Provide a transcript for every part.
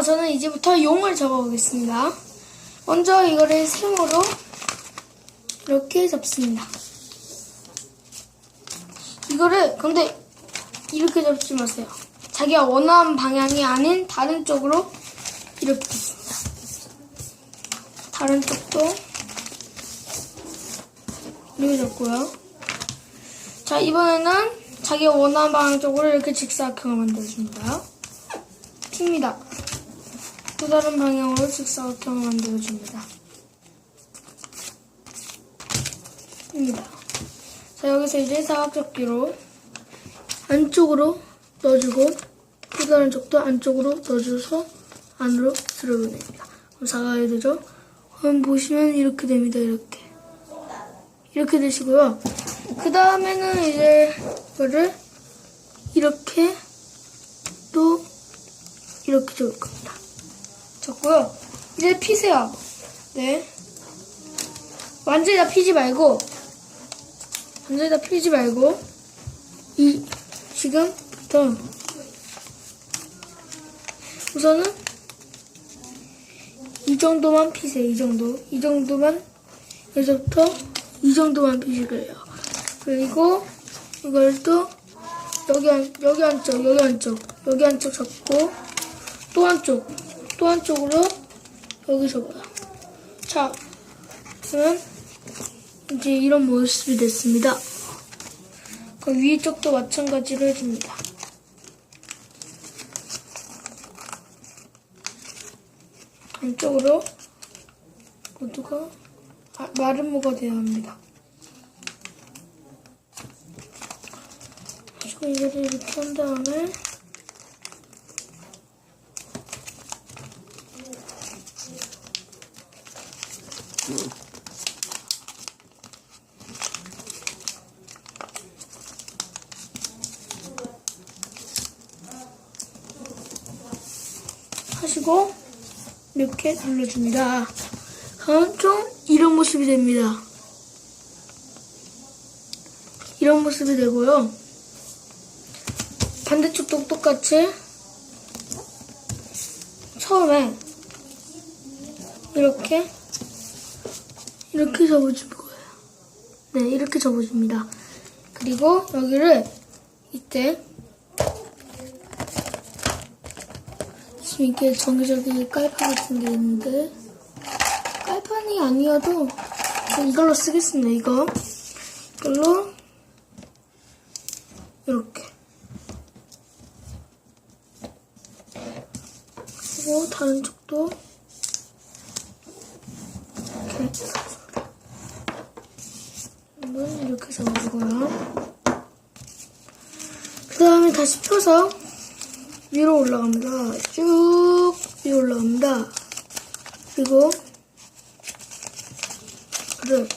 자, 저는 이제부터 용을 잡아보겠습니다. 먼저 이거를 세모로 이렇게 잡습니다. 이거를 근데 이렇게 잡지 마세요. 자기가 원하는 방향이 아닌 다른 쪽으로 이렇게 잡습니다. 다른 쪽도 이렇게 잡고요. 자, 이번에는 자기가 원하는 방향 쪽으로 이렇게 직사각형을 만들어줍니다. 팁니다. 또 다른 방향으로 직사각형을 만들어줍니다. 입니다. 자, 여기서 이제 사각접기로 안쪽으로 넣어주고 또 다른 쪽도 안쪽으로 넣어줘서 안으로 들어보냅니다. 그럼 사각이 되죠? 그럼 보시면 이렇게 됩니다. 이렇게. 이렇게 되시고요. 그 다음에는 이제 이거를 이렇게 또 이렇게 적을 겁니다. 적고요. 이제 피세요. 네. 완전히 다 피지 말고 완전히 다 피지 말고 이 지금부터 우선은 이 정도만 피세요. 이 정도. 이 정도만 여기서부터 이 정도만 피시게요. 그리고 이걸 또 여기 한 여기 한쪽 여기 한쪽 여기 한쪽 잡고 또 한쪽 또 한쪽으로 여기 접어요. 자, 그러면 이제 이런 모습이 됐습니다. 그 위쪽도 마찬가지로 해줍니다. 안쪽으로 모두가 아, 마른 모가 되어야 합니다. 그리고 이거를 이렇게 한 다음에 하시고 이렇게 눌러줍니다. 그럼 좀 이런 모습이 됩니다. 이런 모습이 되고요. 반대쪽도 똑같이 처음에 이렇게 이렇게 접어줄 거예요. 네, 이렇게 접어줍니다. 그리고 여기를 이때 지금 이렇게 정기적인 깔판 같은 게 있는데 깔판이 아니어도 이걸로 쓰겠습니다. 이거 이걸로 이렇게 그리고 다른 쪽도 이렇게 한번 이렇게 잡아주고요. 그 다음에 다시 펴서 위로 올라갑니다. 쭉 위로 올라갑니다. 그리고 그를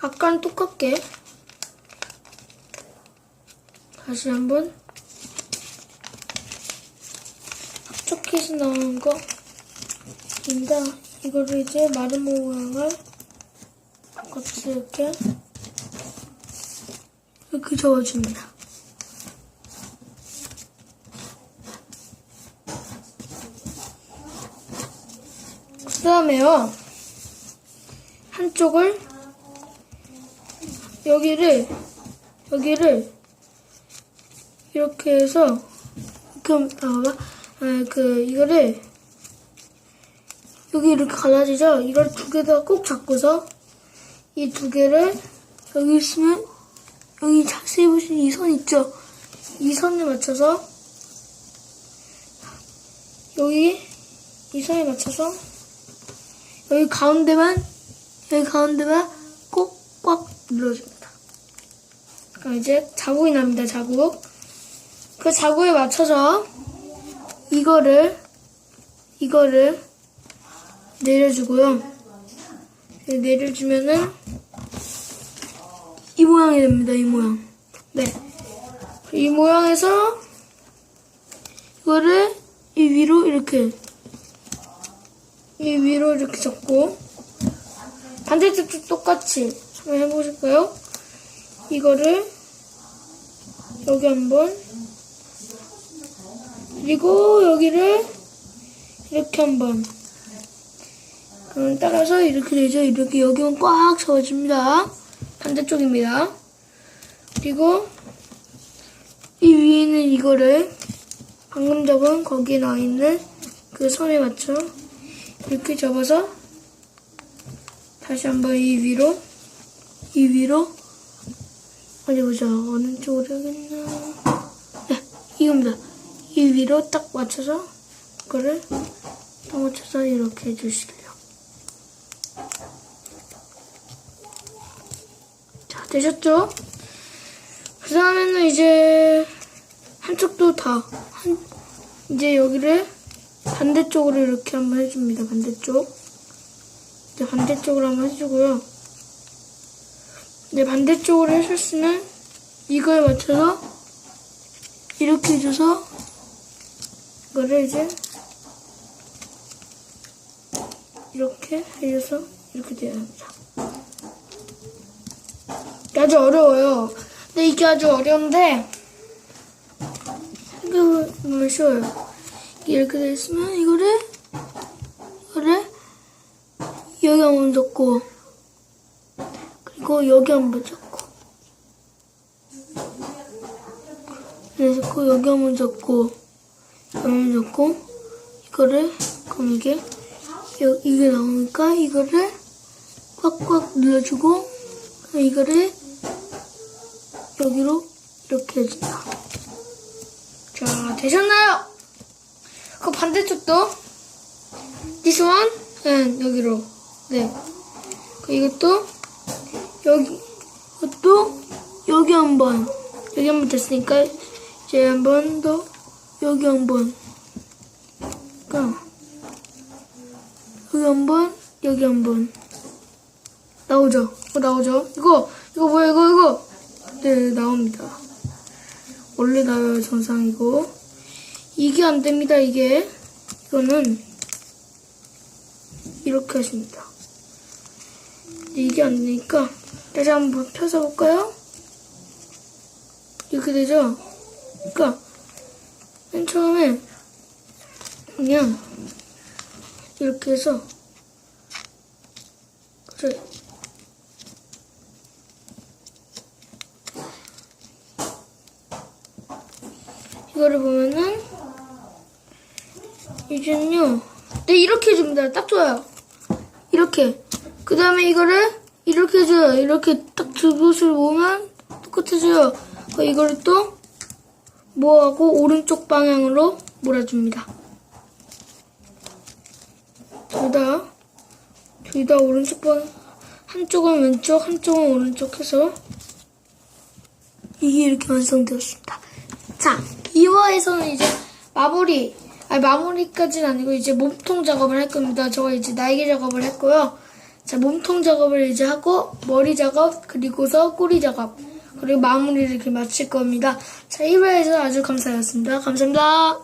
아까랑 똑같게 다시 한번 합초킷이 나오는 거입니다. 이거를 이제 마른 모양을 같이 이렇게 이렇게 저어줍니다. 그 다음에요. 한쪽을 여기를 여기를 이렇게 해서 이렇게 나와봐. 아, 그 이거를 여기 이렇게 갈라지죠? 이걸 두 개 다 꼭 잡고서 이 두 개를 여기 있으면 여기 자세히 보시면 이 선 있죠? 이 선에 맞춰서 여기 이 선에 맞춰서 여기 가운데만 여기 가운데만 꼭꽉 눌러줍니다. 그럼 이제 자국이 납니다. 자국. 그 자국에 맞춰서 이거를 이거를 내려주고요. 네, 내려주면은 이 모양이 됩니다. 이 모양. 네. 이 모양에서 이거를 이 위로 이렇게 이 위로 이렇게 접고 반대쪽도 똑같이 한번 해보실까요? 이거를 여기 한번 그리고 여기를 이렇게 한번 따라서 이렇게 되죠. 이렇게 여기만 꽉 잡아줍니다. 반대쪽입니다. 그리고 이 위에는 이거를 방금 잡은 거기에 나와 있는 그 선에 맞춰 이렇게 잡아서 다시 한번 이 위로 이 위로 어디 보자. 어느 쪽으로 해야겠나? 네 이겁니다. 이 위로 딱 맞춰서 이거를 딱 맞춰서 이렇게 해주실래요 되셨죠? 그 다음에는 이제 한쪽도 다 한, 이제 여기를 반대쪽으로 이렇게 한번 해줍니다 반대쪽 이제 반대쪽으로 한번 해주고요 이제 반대쪽으로 해줬으면 이거에 맞춰서 이렇게 해줘서 이거를 이제 이렇게 해줘서 이렇게 돼야 합니다. 아주 어려워요. 근데 이게 아주 어려운데 생각해보면 쉬워요. 이게 이렇게 돼 있으면 이거를 이거를 여기 한번 잡고 그리고 여기 한번 잡고 그래서 그 여기 한번 잡고 여기 한번 잡고 이거를 그럼 이게 여, 이게 나오니까 이거를 꽉꽉 눌러주고 이거를 여기로 이렇게 해준다. 자 되셨나요? 그 반대쪽도 this one and 여기로 네. 그 이것도 여기 이것도 여기 한번 여기 한번 됐으니까 이제 한 번 더 여기 한번 그러니까 여기 한번 여기 한번 나오죠? 이거 나오죠? 이거 이거 뭐야 이거 이거 네 나옵니다. 원래 나와요 정상이고 이게 안 됩니다 이게 이거는 이렇게 하십니다. 이게 안 되니까 다시 한번 펴서 볼까요? 이렇게 되죠? 그러니까 맨 처음에 그냥 이렇게 해서 그래 이거를 보면은 이제는요 네 이렇게 해줍니다 딱 좋아요. 이렇게. 그 다음에 이거를 이렇게 해줘요. 이렇게 딱 두 곳을 모으면 똑같아져요. 그 이거를 또 모아고 오른쪽 방향으로 몰아줍니다. 둘 다 둘 다 오른쪽 방 한쪽은 왼쪽 한쪽은 오른쪽 해서 이게 이렇게 완성되었습니다. 자 2화에서는 이제 마무리 아니 마무리까지는 아니고 이제 몸통 작업을 할 겁니다. 저가 이제 날개 작업을 했고요. 자 몸통 작업을 이제 하고 머리 작업 그리고서 꼬리 작업 그리고 마무리를 이렇게 마칠 겁니다. 자 1화에서 아주 감사했습니다. 감사합니다.